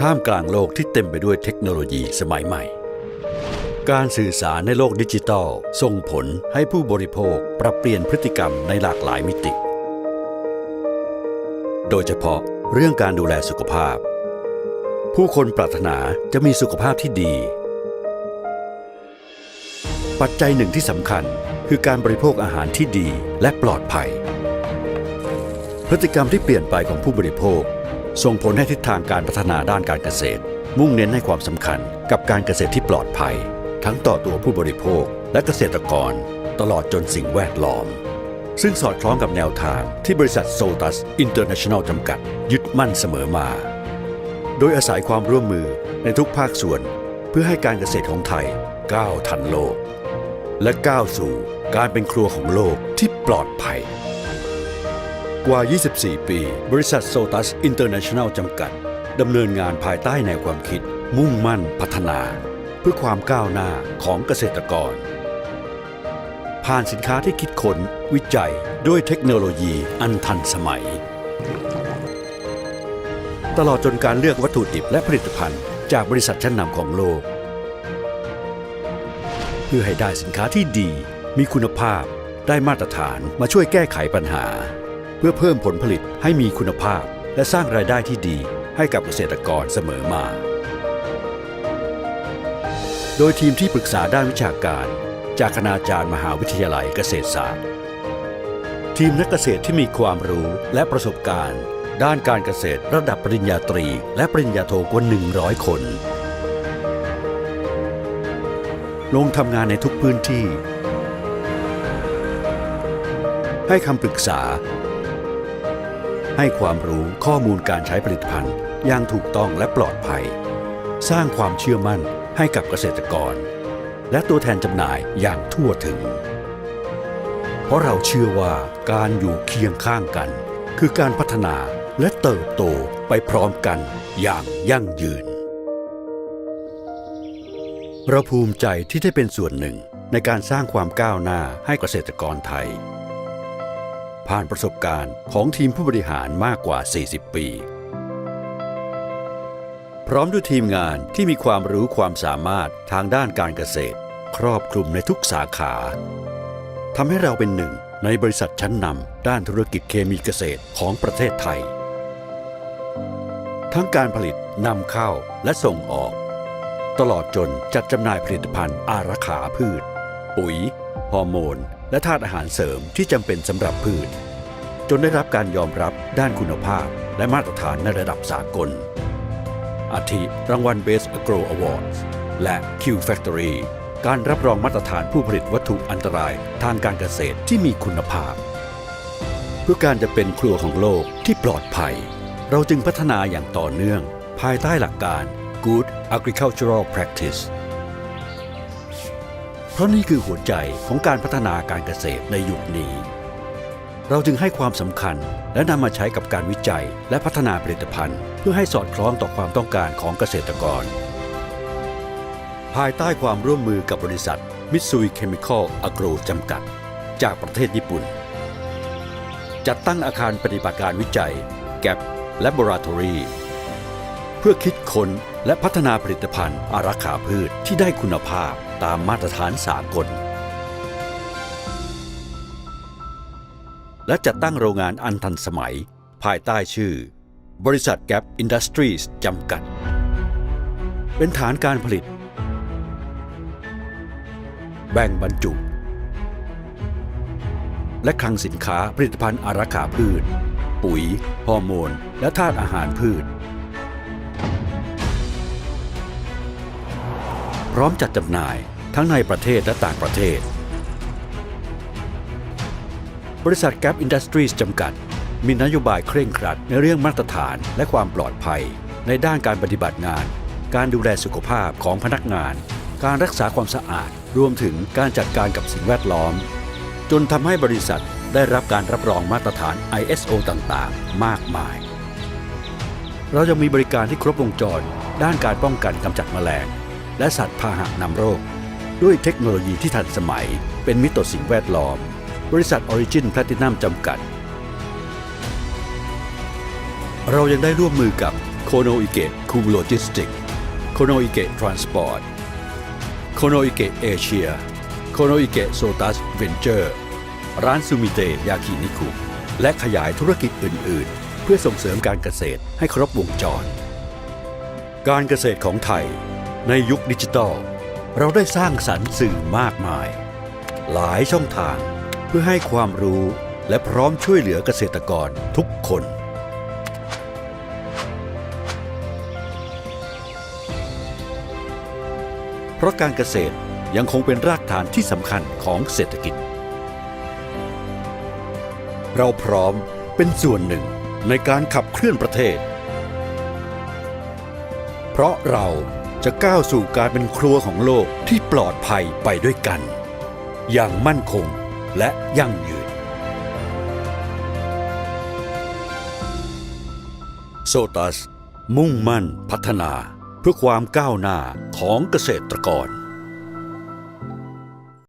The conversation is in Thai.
ท่ามกลางโลกที่เต็มไปด้วยเทคโนโลยีสมัยใหม่ การสื่อสารในโลกดิจิทัล ส่งผลให้ผู้บริโภคปรับเปลี่ยนพฤติกรรมในหลากหลายมิติ โดยเฉพาะเรื่องการดูแลสุขภาพ ผู้คนปรารถนาจะมีสุขภาพที่ดี ปัจจัยหนึ่งที่สำคัญคือการบริโภคอาหารที่ดีและปลอดภัย พฤติกรรมที่เปลี่ยนไปของผู้บริโภค ส่งผลให้ทิศทางการพัฒนาด้านการเกษตร มุ่งเน้นให้ความสำคัญกับการเกษตรที่ปลอดภัย ทั้งต่อตัวผู้บริโภคและเกษตรกร ตลอดจนสิ่งแวดล้อม ซึ่งสอดคล้องกับแนวทางที่บริษัทโซตัสอินเตอร์เนชั่นแนลจำกัด ยึดมั่นเสมอมา โดยอาศัยความร่วมมือในทุกภาคส่วน เพื่อให้การเกษตรของไทยก้าวทันโลก และก้าวสู่การเป็นครัวของโลกที่ปลอดภัย กว่า 24 ปี บริษัทโซตัสอินเตอร์เนชั่นแนลจำกัด ดำเนินงานภายใต้แนวความคิด มุ่งมั่นพัฒนา เพื่อความก้าวหน้าของเกษตรกร ผ่านสินค้าที่คิดค้นวิจัยด้วยเทคโนโลยีอันทันสมัย ตลอดจนการเลือกวัตถุดิบและผลิตภัณฑ์ จากบริษัทชั้นนำของโลก เพื่อให้ได้สินค้าที่ดี มีคุณภาพได้มาตรฐานมาช่วยแก้ไขปัญหา เพื่อเพิ่มผลผลิตให้มีคุณภาพ และสร้างรายได้ที่ดีให้กับเกษตรกรเสมอมา โดยทีมที่ปรึกษาด้านวิชาการ จากคณาจารย์มหาวิทยาลัยเกษตรศาสตร์ ทีมนักเกษตรที่มีความรู้และประสบการณ์ ด้านการเกษตรระดับปริญญาตรี และปริญญาโทกว่า 100 คน ลงทำงานในทุกพื้นที่ ให้คำปรึกษา ให้ความรู้ข้อมูลการใช้ผลิตภัณฑ์อย่างถูกต้องและปลอดภัย สร้างความเชื่อมั่นให้กับเกษตรกร และตัวแทนจำหน่ายอย่างทั่วถึง เพราะเราเชื่อว่าการอยู่เคียงข้างกัน คือการพัฒนาและเติบโตไปพร้อมกันอย่างยั่งยืนเราภูมิใจที่ได้เป็นส่วนหนึ่งในการสร้างความก้าวหน้าให้เกษตรกรไทย ผ่านประสบการณ์ของทีมผู้บริหารมากกว่า 40 ปี พร้อมด้วยทีมงานที่มีความรู้ความสามารถทางด้านการเกษตร ครอบคลุมในทุกสาขาทำให้เราเป็นหนึ่งในบริษัทชั้นนำด้านธุรกิจเคมีเกษตรของประเทศไทย ทั้งการผลิตนำเข้าและส่งออก ตลอดจนจัดจำหน่ายผลิตภัณฑ์อารักขาพืช ปุ๋ย ฮอร์โมน และธาตุอาหารเสริมที่จำเป็นสำหรับพืช จนได้รับการยอมรับด้านคุณภาพและมาตรฐานในระดับสากล อาทิรางวัล Best Agro Awards และ Q Factory การรับรองมาตรฐานผู้ผลิตวัตถุอันตรายทางการเกษตรที่มีคุณภาพ เพื่อการจะเป็นครัวของโลกที่ปลอดภัย เราจึงพัฒนาอย่างต่อเนื่อง ภายใต้หลักการ Good Agricultural Practice ราะนี่คือหัวใจของการพัฒนาการเกษตรในยุคนี้ เราจึงให้ความสำคัญและนำมาใช้กับการวิจัยและพัฒนาผลิตภัณฑ์ เพื่อให้สอดคล้องต่อความต้องการของเกษตรกร ภายใต้ความร่วมมือกับบริษัทมิตซุยเคมิคอลอ r o จำกัด จากประเทศญี่ปุ่น จัดตั้งอาคารปฏิบัติการวิจัย GAP Laboratory เพื่อคิดค้น และพัฒนาผลิตภัณฑ์อารักขาพืชที่ได้คุณภาพตามมาตรฐานสากล และจัดตั้งโรงงานอันทันสมัย ภายใต้ชื่อ บริษัท Gap Industries จำกัด เป็นฐานการผลิต แบ่งบรรจุ และคลังสินค้าผลิตภัณฑ์อารักขาพืช ปุ๋ยฮอร์โมน และธาตุอาหารพืช พร้อมจัดจำหน่ายทั้งในประเทศและต่างประเทศ บริษัท Gap Industries จำกัด มีนโยบายเคร่งครัดในเรื่องมาตรฐานและความปลอดภัย ในด้านการปฏิบัติงาน การดูแลสุขภาพของพนักงาน การรักษาความสะอาด รวมถึงการจัดการกับสิ่งแวดล้อม จนทำให้บริษัทได้รับการรับรองมาตรฐาน ISO ต่างๆ มากมาย เรายังมีบริการที่ครบวงจร ด้านการป้องกันกำจัดแมลง และสัตว์พาหะนำโรค ด้วยเทคโนโลยีที่ทันสมัย เป็นมิตรต่อสิ่งแวดล้อม บริษัท Origin Platinum จำกัด เรายังได้ร่วมมือกับโคโนอิเกะคูโลจิสติกโคโนอิเกะทรานสปอร์ตโคโนอิเกะเอเชียโคโนอิเกะโซตัสเวนเจอร์ร้านซูมิเตยากินิคุและขยายธุรกิจอื่น ๆ เพื่อส่งเสริมการเกษตรให้ครบวงจร การเกษตรของไทย ในยุคดิจิทัลเราได้สร้างสรรค์สื่อมากมาย หลายช่องทางเพื่อให้ความรู้และพร้อมช่วยเหลือเกษตรกรทุกคน เพราะการเกษตรยังคงเป็นรากฐานที่สำคัญของเศรษฐกิจ เราพร้อมเป็นส่วนหนึ่งในการขับเคลื่อนประเทศ เพราะเรา จะก้าวสู่การเป็นครัวของโลกที่ปลอดภัยไปด้วยกัน อย่างมั่นคงและยั่งยืน โซตัส มุ่งมั่นพัฒนาเพื่อความก้าวหน้าของเกษตรกร